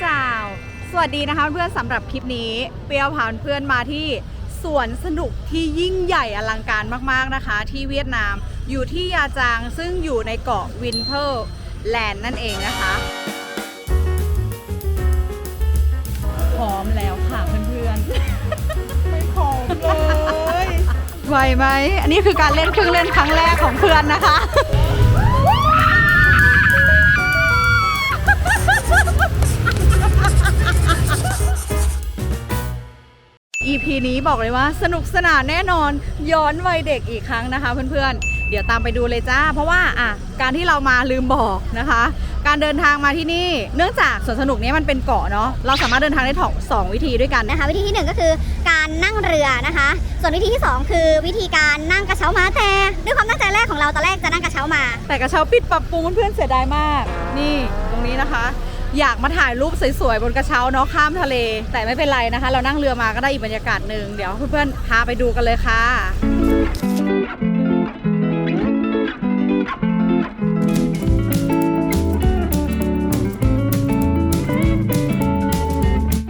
เจ้าสวัสดีนะคะเพื่อนๆสำหรับคลิปนี้ เปรียวพาเพื่อนมาที่สวนสนุกที่ยิ่งใหญ่อลังการมากๆนะคะ ที่เวียดนามอยู่ที่ยาจางซึ่งอยู่ในเกาะวินเทอร์แลนด์นั่นเองนะคะ พร้อมแล้วค่ะเพื่อนๆ ไม่พร้อมเลยไหวไหม อันนี้คือการเล่นเครื่องเล่นครั้งแรกของเพื่อนนะคะ EP นี้บอกเลยว่าสนุกสนานแน่นอนย้อนวัยเด็กอีกครั้งนะคะ เพื่อนๆ เดี๋ยวตามไปดูเลยจ้า เพราะว่าอะการที่เรามาลืมบอกนะคะ การเดินทางมาที่นี่เนื่องจากสวนสนุกเนี้มันเป็นเกาะเนาะเราสามารถเดินทางได้ถองสองวิธีด้วยกันนะคะวิธีที่หนึ่งก็คือการนั่งเรือนะคะ ส่วนวิธีที่สองคือวิธีการนั่งกระเช้าม้าแต่ด้วยความตั้งใจแรกของเราตอนแรกจะนั่งกระเช้ามา แต่กระเช้าปิดปรับปรุงเพื่อนๆเสียดายมาก นี่ตรงนี้นะคะ อยากมาถ่ายรูปสวยๆบนกระเช้าเนาะข้ามทะเล แต่ไม่เป็นไรนะคะ เรานั่งเรือมาก็ได้อีกบรรยากาศหนึ่งเดี๋ยวเพื่อนๆพาไปดูกันเลยค่ะ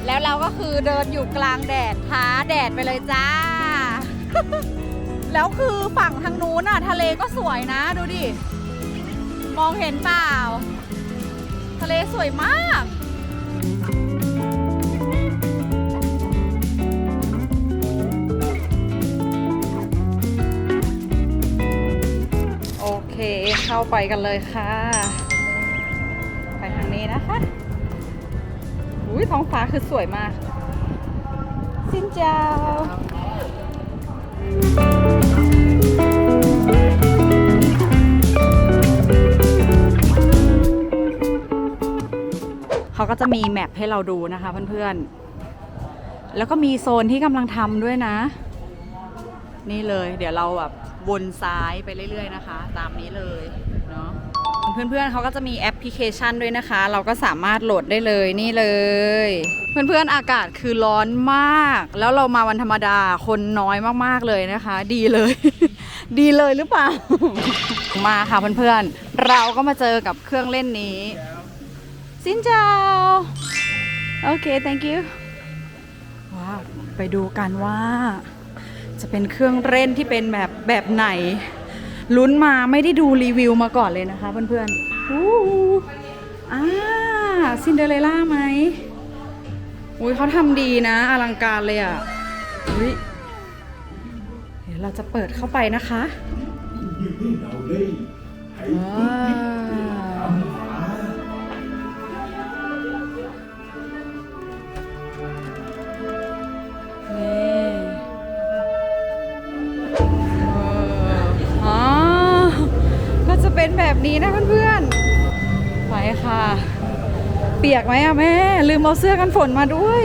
แล้วเราก็คือเดินอยู่กลางแดดท้าแดดไปเลยจ้า แล้วคือฝั่งทางนู้นน่ะ ทะเลก็สวยนะ ดูดิ มองเห็นเปล่า ทะเลสวยมาก โอเคเข้าไปกันเลยค่ะ ไปทางนี้นะคะอุ้ยท้องฟ้าคือสวยมาก สินเจ้า เขาก็จะมีแมปให้เราดูนะคะเพื่อนๆ แล้วก็มีโซนที่กำลังทำด้วยนะ นี่เลยเดี๋ยวเราแบบวนซ้ายไปเรื่อย ๆ นะคะ ตามนี้เลยเนาะเพื่อนๆเขาก็จะมีแอปพลิเคชันด้วยนะคะ เราก็สามารถโหลดได้เลยนี่เลย เพื่อนๆอากาศคือร้อนมาก แล้วเรามาวันธรรมดาคนน้อยมากๆเลยนะคะ ดีเลย ดีเลยหรือเปล่า มาค่ะเพื่อนๆเราก็มาเจอกับเครื่องเล่นนี้ สินเจ้าโอเค thank you ว้าว ไปดูกันว่า จะเป็นเครื่องเล่นที่เป็นแบบแบบไหน ลุ้นมาไม่ได้ดูรีวิวมาก่อนเลยนะคะเพื่อนๆอู้อ่าซินเดอเรลล่าไหมอุ้ยเขาทำดีนะอลังการเลยอะอุ้ยเดี๋ยวเราจะเปิดเข้าไปนะคะว้า ค่ะ เปียกไหมอะแม่ ลืมเอาเสื้อกันฝนมาด้วย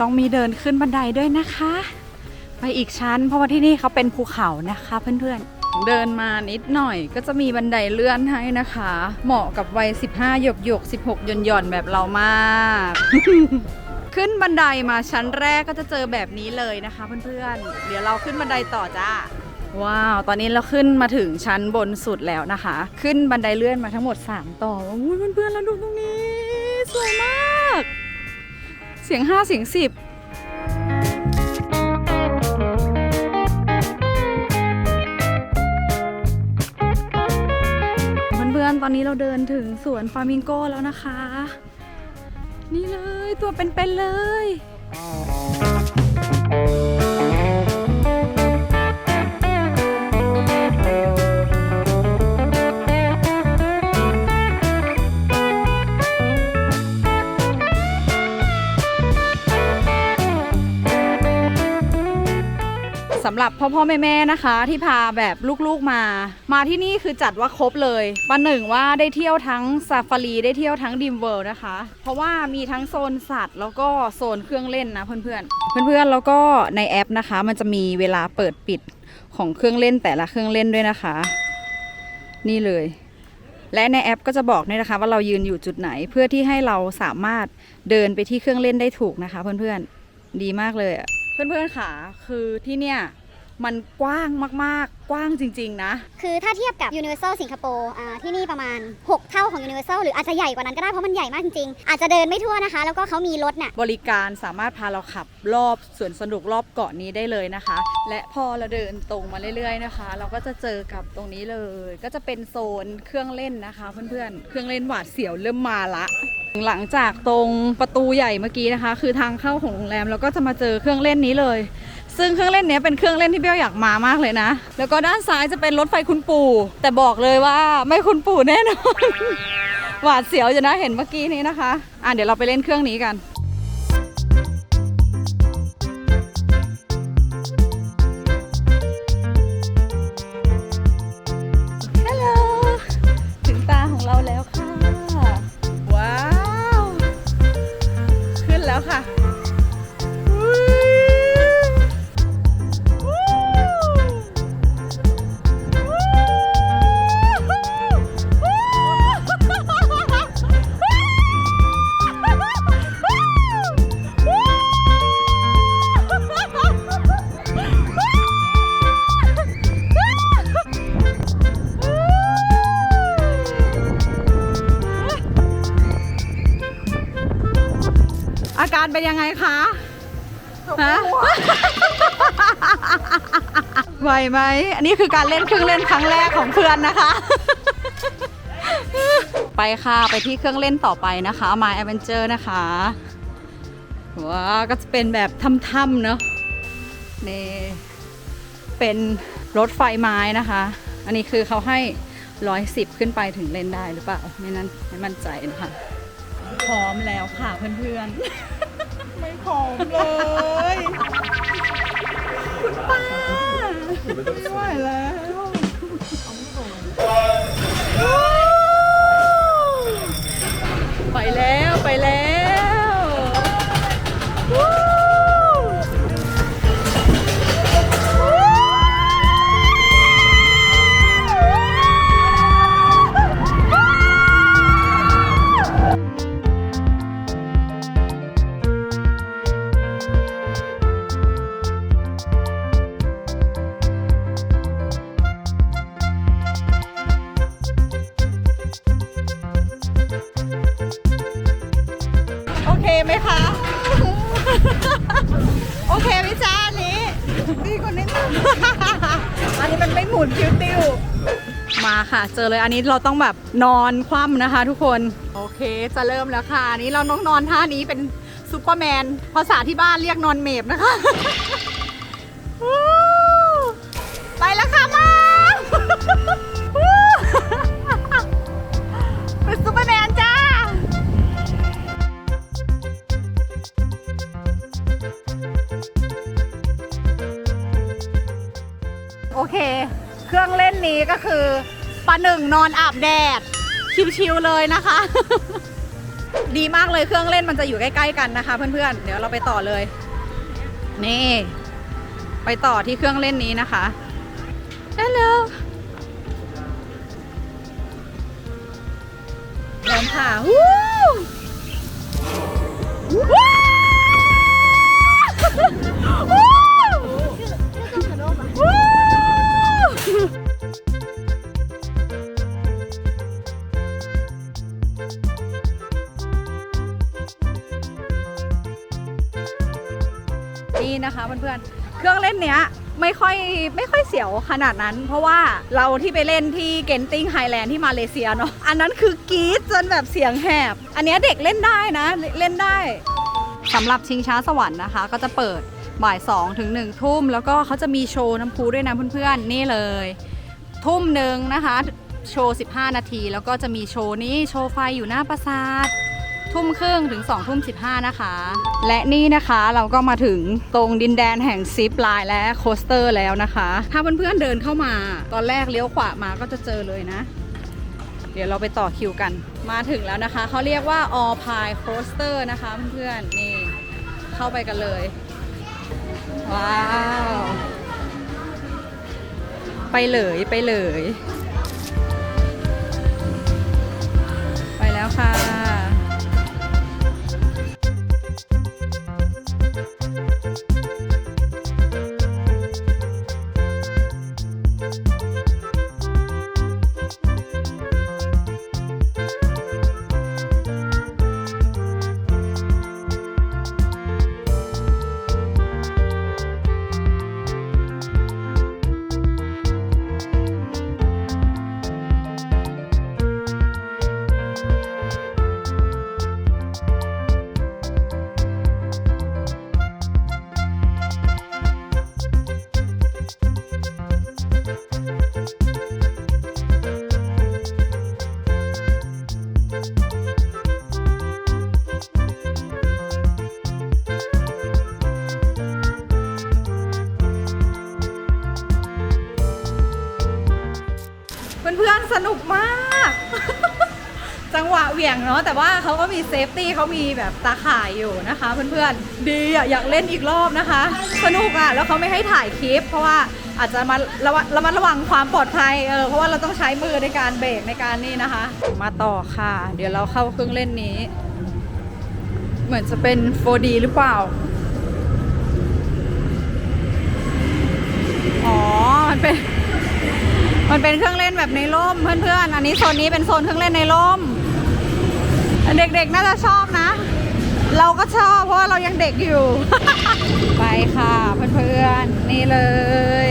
ต้องมีเดินขึ้นบันไดด้วยนะคะ ไปอีกชั้น เพราะว่าที่นี่เขาเป็นภูเขานะคะเพื่อนๆ เดินมานิดหน่อยก็จะมีบันไดเลื่อนให้นะคะ เหมาะกับวัย 15 หยกหยก16 หย่อนหย่อนแบบเรามาก ขึ้นบันไดมาชั้นแรกก็จะเจอแบบนี้เลยนะคะเพื่อนๆ เดี๋ยวเราขึ้นบันไดต่อจ้าว้าว ตอนนี้เราขึ้นมาถึงชั้นบนสุดแล้วนะคะ ขึ้นบันไดเลื่อนมาทั้งหมด 3 ต่ออุ้ยเพื่อนๆ แล้วดูตรงนี้ สวยมาก สียง5เสียง10เพื่อนๆตอนนี้เราเดินถึงสวนฟามิงโกแล้วนะคะ นี่เลยตัวเป็นๆเลย สำหรับพ่อพ่อแม่แม่นะคะ ที่พาแบบลูกๆมา มาที่นี่คือจัดว่าครบเลยปันหนึ่งว่าได้เที่ยวทั้งซาฟารีได้เที่ยวทั้งดิมเวิลด์นะคะ เพราะว่ามีทั้งโซนสัตว์ แล้วก็โซนเครื่องเล่นนะเพื่อนๆ เพื่อนๆแล้วก็ในแอปนะคะ มันจะมีเวลาเปิดปิดของเครื่องเล่นแต่ละเครื่องเล่นด้วยนะคะ นี่เลย และในแอปก็จะบอกด้วยนะคะ ว่าเรายืนอยู่จุดไหนเพื่อที่ให้เราสามารถเดินไปที่เครื่องเล่นได้ถูกนะคะ เพื่อนๆดีมากเลยอะ เพื่อนๆค่ะ คือที่เนี่ย มันกว้างมากๆ กว้างจริง ๆ นะ คือถ้าเทียบกับ Universal สิงคโปร์อ่าที่นี่ประมาณ 6 เท่าของ Universal หรืออาจจะใหญ่กว่านั้นก็ได้เพราะมันใหญ่มากจริงๆ อาจจะเดินไม่ทั่วนะคะ แล้วก็เขามีรถน่ะบริการสามารถพาเราขับรอบสวนสนุกรอบเกาะนี้ได้เลยนะคะ และพอเราเดินตรงมาเรื่อย ๆ นะคะ เราก็จะเจอกับตรงนี้เลย ก็จะเป็นโซนเครื่องเล่นนะคะ เพื่อนๆ เครื่องเล่นหวาดเสียวเริ่มมาละหลังจากตรงประตูใหญ่เมื่อกี้นะคะ คือทางเข้าของโรงแรมเราก็จะมาเจอเครื่องเล่นนี้เลย ซึ่งเครื่องเล่นนี้เป็นเครื่องเล่นที่เบี้ยวอยากมามากเลยนะ แล้วก็ด้านซ้ายจะเป็นรถไฟคุณปู่ แต่บอกเลยว่าไม่คุณปู่แน่นอน หวาดเสียวจะนะเห็นเมื่อกี้นี้นะคะ อะเดี๋ยวเราไปเล่นเครื่องนี้กัน ไงคะฮะไหวไหม อันนี้คือการเล่นเครื่องเล่นครั้งแรกของเพื่อนนะคะ ไปค่ะ ไปที่เครื่องเล่นต่อไปนะคะ My Adventure นะคะว้าวก็จะเป็นแบบถ้ำๆเนอะนี่เป็นรถไฟไม้นะคะ อันนี้คือเขาให้ร้อยสิบขึ้นไปถึงเล่นได้หรือเปล่า ไม่นั้นไม่มั่นใจนะคะ พร้อมแล้วค่ะเพื่อนๆ หอมเลย คุณป้า ไม่ไหวแล้วไปแล้ว ไปแล้ว อันนี้เราต้องแบบนอนคว่ำนะคะทุกคน โอเคจะเริ่มแล้วค่ะอันนี้เราต้องนอนท่านี้เป็นซูเปอร์แมนภาษาที่บ้านเรียกนอนเมบนะคะ ไปแล้วค่ะมาเป็นซูเปอร์แมนจ้าโอเค เครื่องเล่นนี้ก็คือ ปะหนึ่งนอนอาบแดด ชิวๆเลยนะคะ ดีมากเลยเครื่องเล่นมันจะอยู่ใกล้ๆกันนะคะ เพื่อนๆ เดี๋ยวเราไปต่อเลย นี่ ไปต่อที่เครื่องเล่นนี้นะคะฮัลโหลพร้อมค่ะวู้วู้ นี่นะคะเพื่อนๆเครื่องเล่นเนี้ยไม่ค่อยไม่ค่อยเสียวขนาดนั้น เพราะว่าเราที่ไปเล่นที่เกนติงไฮแลนด์ที่มาเลเซียเนาะอันนั้นคือกรี๊ดจนแบบเสียงแหบ อันนี้เด็กเล่นได้นะเล่นได้สำหรับชิงช้าสวรรค์นะคะ ก็จะเปิดบ่าย2ถึง1ทุ่ม แล้วก็เขาจะมีโชว์น้ำพุด้วยนะเพื่อนๆ นี่เลย ทุ่มหนึ่งนะคะ โชว์ 15 นาที แล้วก็จะมีโชว์นี้โชว์ไฟอยู่หน้าปราสาท ทุ่มครึ่งถึง2ทุ่ม15นะคะ และนี่นะคะเราก็มาถึงตรงดินแดนแห่งซิปไลน์และโคสเตอร์แล้วนะคะ ถ้าเพื่อนๆเดินเข้ามา ตอนแรกเลี้ยวขวามาก็จะเจอเลยนะ เดี๋ยวเราไปต่อคิวกัน มาถึงแล้วนะคะ เขาเรียกว่า All Pie Coaster นะคะเพื่อนๆนี่เข้าไปกันเลย ว้าว ไปเลยไปเลย เพื่อนๆสนุกมาก จังหวะเหวี่ยงเนาะแต่ว่าเขาก็มีเซฟตี้เขามีแบบตาข่ายอยู่นะคะ เพื่อนๆดีอะอยากเล่นอีกรอบนะคะ สนุกอะแล้วเขาไม่ให้ถ่ายคลิป เพราะว่าอาจจะมาระระมัดระวังความปลอดภัยเออเพราะว่าเราต้องใช้มือในการเบรกในการนี่นะคะ มาต่อค่ะ เดี๋ยวเราเข้าเครื่องเล่นนี้ เหมือนจะเป็น 4D หรือเปล่าอ๋อมันเป็น มันเป็นเครื่องเล่นแบบในร่มเพื่อนๆ อันนี้โซนนี้เป็นโซนเครื่องเล่นในร่ม เด็กๆน่าจะชอบนะ เราก็ชอบเพราะเรายังเด็กอยู่ ไปค่ะเพื่อนๆ นี่เลย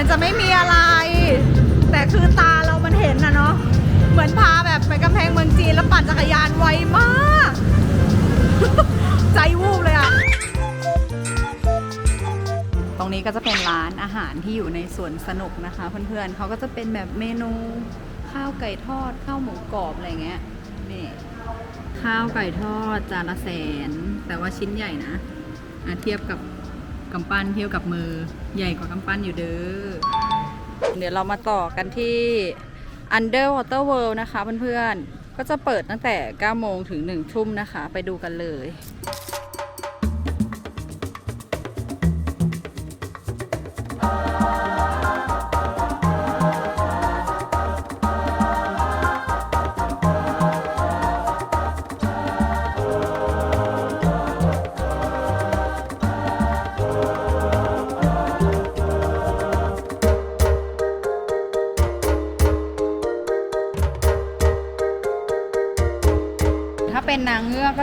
อนมันเหมือนจะไม่มีอะไร แต่คือตาเรามันเห็นนะเนาะเหมือนพาแบบไปกำแพงเมืองจีนแล้วปั่นจักรยานไวมาก ใจวูบเลยอะตรงนี้ก็จะเป็นร้านอาหารที่อยู่ในสวนสนุกนะคะ เพื่อนๆเขาก็จะเป็นแบบเมนูข้าวไก่ทอด ข้าวหมูกรอบอะไรเงี้ยนี่ข้าวไก่ทอดจานละแสน แต่ว่าชิ้นใหญ่นะอะเทียบกับ กำปั้นเที่ยวกับมือใหญ่กว่ากำปั้นอยู่เด้อ เดี๋ยวเรามาต่อกันที่ Underwater World นะคะเพื่อนๆ ก็จะเปิดตั้งแต่ 9 โมงถึง 1 ทุ่มนะคะ ไปดูกันเลย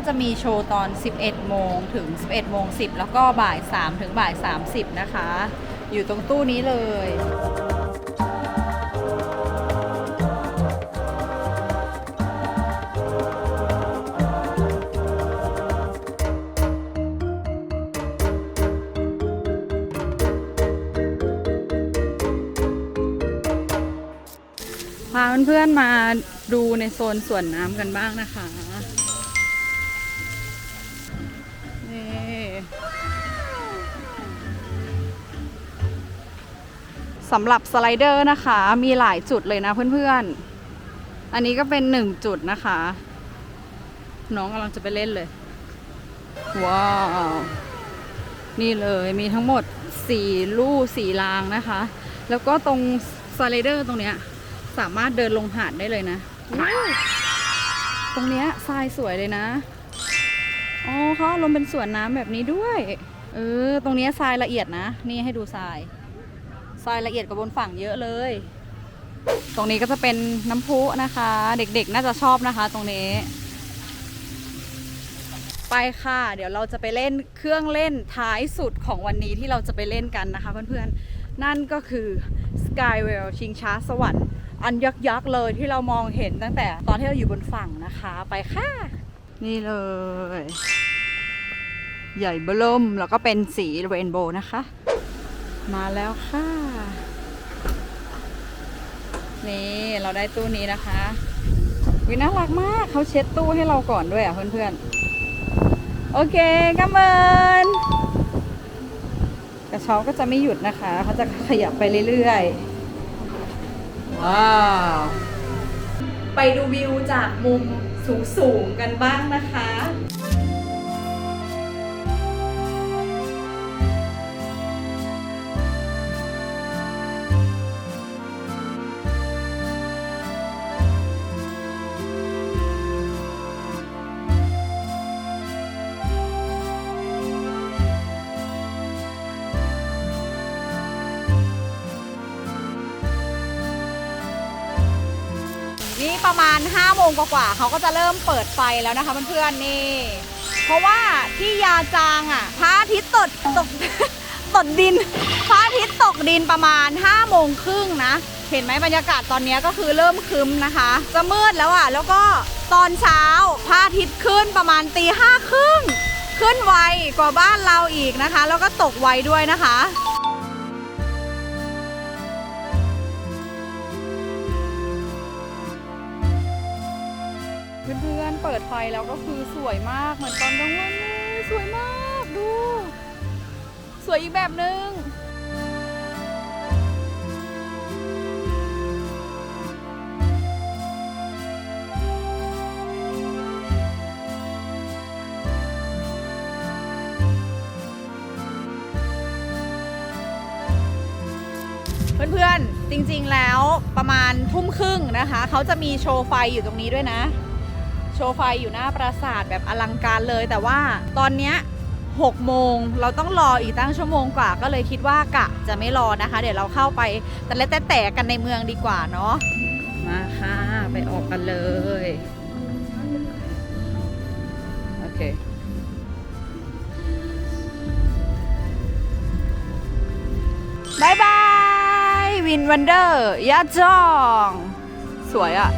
จะมีโชว์ตอน 11 โมงถึง 11 โมง 10 แล้วก็บ่าย 3 ถึงบ่าย 30 นะคะ อยู่ตรงตู้นี้เลยพาเพื่อนๆมาดูในโซนสวนน้ำกันบ้างนะคะ สำหรับสไลเดอร์นะคะ มีหลายจุดเลยนะเพื่อนๆ อันนี้ก็เป็นหนึ่งจุดนะคะ น้องกำลังจะไปเล่นเลย ว้าว นี่เลยมีทั้งหมด4ลู่4รางนะคะ แล้วก็ตรงสไลเดอร์ตรงเนี้ย สามารถเดินลงหาดได้เลยนะ ตรงเนี้ยทรายสวยเลยนะ อ๋อเขาลงเป็นสวนน้ำแบบนี้ด้วย เออ ตรงเนี้ยทรายละเอียดนะ นี่ให้ดูทราย รายละเอียดกว่าบนฝั่งเยอะเลย ตรงนี้ก็จะเป็นน้ำพุนะคะ เด็กๆน่าจะชอบนะคะ ตรงนี้ ไปค่ะ เดี๋ยวเราจะไปเล่นเครื่องเล่นท้ายสุดของวันนี้ที่เราจะไปเล่นกันนะคะ เพื่อนๆ นั่นก็คือ Skywell ชิงช้าสวรรค์อันยักษ์ยักษ์ๆเลยที่เรามองเห็นตั้งแต่ตอนที่เราอยู่บนฝั่งนะคะไปค่ะ นี่เลย ใหญ่เบล่มแล้วก็เป็นสีเรนโบว์นะคะ มาแล้วค่ะ นี่เราได้ตู้นี้นะคะวิน่ารักมากเขาเช็ดตู้ให้เราก่อนด้วยอะเพื่อนๆ โอเคกัมเมินกระเช้าก็จะไม่หยุดนะคะเขาจะขยับไปเรื่อยๆ ว้าว ไปดูวิวจากมุมสูงๆกันบ้างนะคะ 5โมงกว่าๆเขาก็จะเริ่มเปิดไฟแล้วนะคะเพื่อนๆนี่ เพราะว่าที่ยาจางอะพระอาทิตย์ตกตกตกดินพระอาทิตย์ตกดินประมาณ5โมงครึ่งนะ เห็นไหมบรรยากาศตอนนี้ก็คือเริ่มครึ้มนะคะ จะมืดแล้วอะ แล้วก็ตอนเช้าพระอาทิตย์ขึ้นประมาณตีห้าครึ่งขึ้นไวกว่าบ้านเราอีกนะคะ แล้วก็ตกไวด้วยนะคะ ดไฟแล้วก็คือสวยมากเหมือนตอนกลางวันเลยสวยมากดู สวยอีกแบบนึงเพื่อนๆ จริงๆ แล้วประมาณทุ่มครึ่งนะคะ เขาจะมีโชว์ไฟอยู่ตรงนี้ด้วยนะ โชว์ไฟอยู่หน้าปราสาทแบบอลังการเลย แต่ว่าตอนเนี้ย6โมงเราต้องรออีกตั้งชั่วโมงกว่า ก็เลยคิดว่ากะจะไม่รอนะคะ เดี๋ยวเราเข้าไปแต่ละแต่แต่กันในเมืองดีกว่าเนาะมาค่ะ ไปออกกันเลย โอเคบายบายวินวันเดอร์ยาจอง สวยอะ